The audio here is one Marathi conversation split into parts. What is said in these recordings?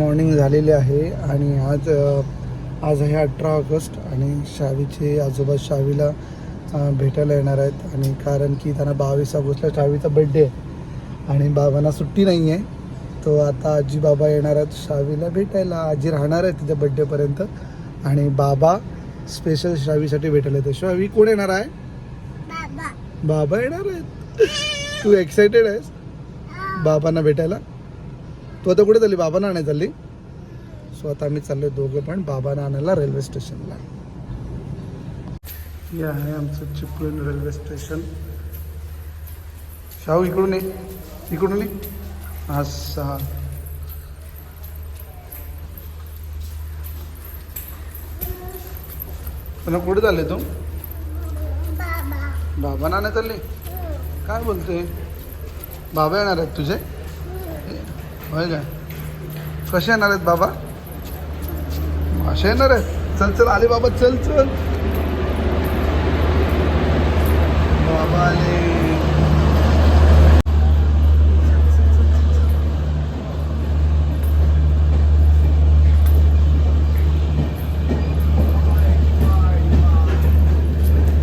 मॉर्निंग झालेली आहे आणि आज आज आहे अठरा ऑगस्ट आणि शावीचे आजोबा शावीला भेटायला येणार आहेत. आणि कारण की त्यांना बावीस ऑगस्टला शावीचा बड्डे आहे. आणि बाबांना सुट्टी नाही आहे तो आता आजी बाबा येणार आहेत शावीला भेटायला. आजी राहणार आहे तिच्या बड्डेपर्यंत आणि बाबा स्पेशल शावीसाठी भेटायला येतो शावी कोण येणार आहे? बाबा. येणार आहेत. तू एक्सायटेड आहेस? बाबांना भेटायला? तू आता कुठे चालली? बाबांना आणायला चालली? सो आता आम्ही चाललोय दोघं पण बाबांना आणायला रेल्वे स्टेशनला हे आहे आमचं चिपळूण रेल्वे स्टेशन शाहू इकडून ये. इकडून ये. असं तुला कुठे चालले तू? बाबांना आणायला चालले? काय बोलते बाबा येणार आहेत तुझे? होय काय? कसे येणार आहेत बाबा? असे येणार आहेत? चल चल आले बाबा चल चल. बाबा आले.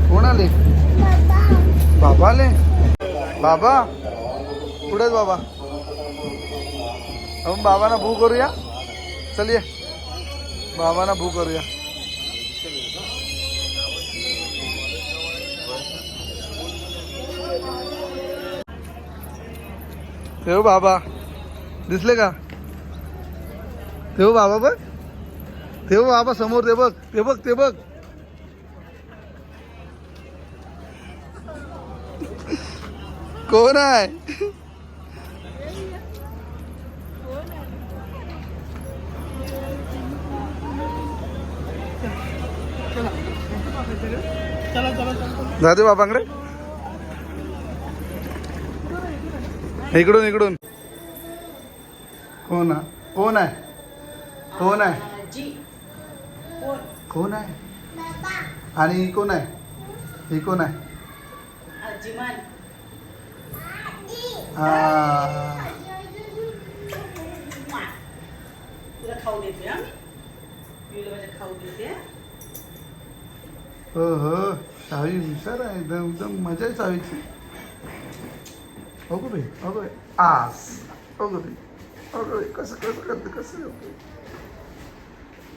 कोण आले? बाबा आले. बाबा? पुढेच बाबा? आपण बाबांना भू करूया चल ये बाबांना भू करूया ठेव बाबा दिसले का ठेव बाबा बघ ठेव बाबा समोर ते बघ ते बघ ते बघ कोण आहे जाते बाबांकडे इकडून इकडून. कोण आहे? कोण आहे? कोण आहे? आजी. कोण कोण आहे आणि ही कोण आहे? ही कोण आहे? खाऊ देते खाऊ देते हो हो सावी हुशार आहे एकदम एकदम मजा आहे सावीची. हो गो बाई हो गो बाई आस हो गो बाई हो गो बाई कसं कसं करते कसं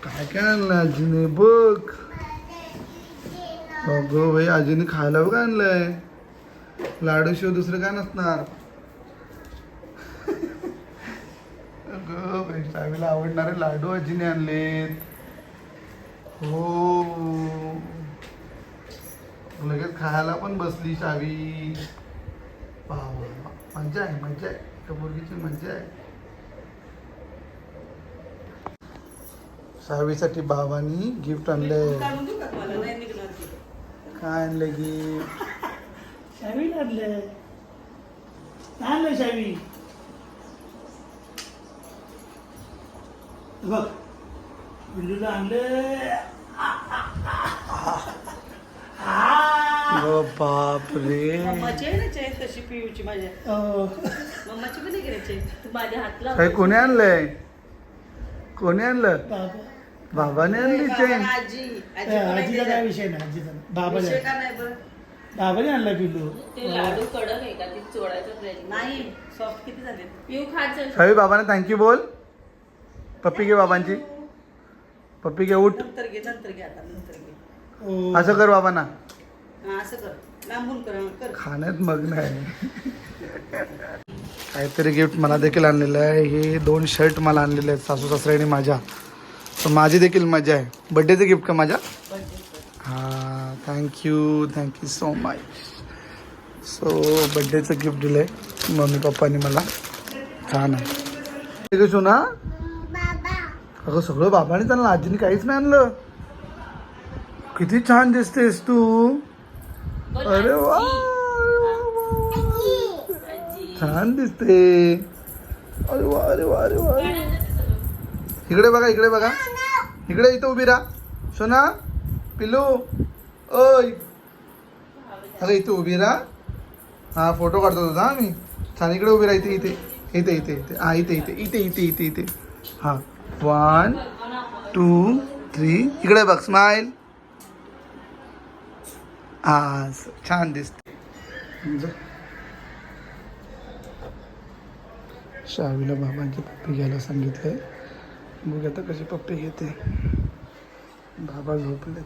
काय काय आणलं आजीने? बघ. हो गो बाई आजीने खायला बघ आणलंय. लाडू दुसरं काय नसणार. अगं बाई सावीला आवडणारे लाडू आजीने आणलेत. हो. लगेच खायला पण बसली शावी. वा. मज्जा आहे मज्जा आहे. त्या मुलगीची मज्जा आहे. शावीसाठी बाबांनी गिफ्ट आणले. काय आणले गिफ्ट शावी आणले आणलं शावी? बघ. पिल्लूला आणले बाप रे मम्माची आहे ना चेन तशी पिऊची माझ्या. मम्माची पण आहे चेन? तू माझ्या हातला काय कोणी आणलंय? कोणी आणलं? बाबा. बाबाने आणली चेन. आजी. आजीचा काय. विषय नाही आजीचा. नाही. बाबाने विषय का नाही बरं? बाबाने आणला पिल्लू. ते लाडू कडक आहे का? ते चोळायचं प्रयत्न नाही सॉफ्ट किती झाले पिऊ खायचं शावी बाबाने थँक्यू बोल. पप्पी घे बाबांची. पप्पी घे उठ. नंतर घे नंतर घे आता नंतर घे. ओ, असं कर बाबांना. हा असं कर. लांबून कर हा, कर. खाण्यात मग्न आहे. काहीतरी गिफ्ट मला देखील आणलेलं आहे. हे दोन शर्ट मला आणलेले आहेत सासू सासऱ्याने माझ्या. तर माझी देखील मजा आहे. बड्डेचं गिफ्ट का माझ्या? हां thank you thank you so much so बड्डेचं गिफ्ट दिलं आहे मम्मी पप्पानी मला. छान आहे. ठीक आहे सोना. अगं सगळं बाबाने त्यांना आजीने काहीच नाही आणलं. किती छान दिसतेस तू. अरे वा छान दिसते. अरे वा अरे वा अरे वा इकडे बघा इकडे बघा. इकडे इथं उभी राहा. सोना पिल्लू ओय. अरे इथे उभी राहा. हा फोटो काढतो तुझा हा मी. छान इकडे उभी राहा इथे इथे. इथे इथे इथे. हा इथे इथे. इथे इथे इथे इथे. हा. वन टू थ्री इकडे बघ स्माइल आज छान दिसते. समजा. शावीला बाबांची पप्पी घ्यायला सांगितलंय. मग आता कशी पप्पी घेते. बाबा झोपलेत.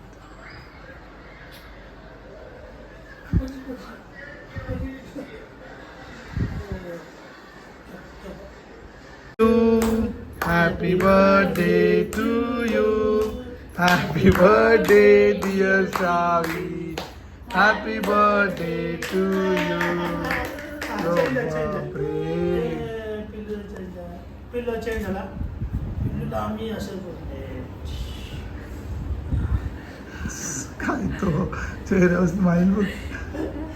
Happy birthday to you. Happy birthday, dear Shavi happy birthday to you बापरे पिल्लू चेंज झाला. पिल्लू चेंज झाला. पिल्लूला आम्ही असं करतो काय तो? चेहऱ्यावर स्माईल बघ.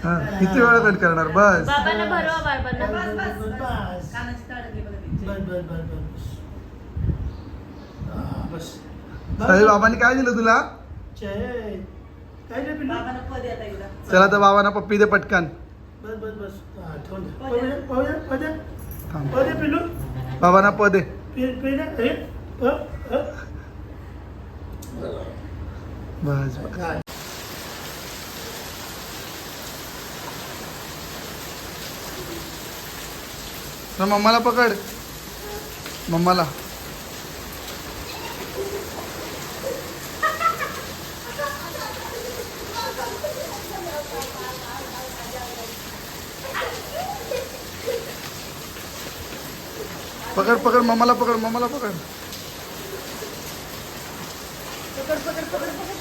हा किती वेळा कट करणार? बस. बाबांना भरवा बाबांना. बस बस बस बस. कानाची काढली बघा. तिची. बस बस बस बस बस साहेब बाबांनी काय दिलं तुला? काय रे पिल्लू. बाबांना पद येता एकदा. चला तर बाबांना पप्पी दे पटकन. बस बस बस. हा, ठेवून दे. पाहू दे, पाहू दे, पाहू दे. थांब. पाहू दे पिल्लू. बाबांना प दे. पि- पिल्लू, अ, अ. बस बस. काय? तर मम्माला पकड. मम्माला. पकड़ पकड़ ममला पकड़ ममला पकड़ पकड़ पकड़ पकड़ पकड़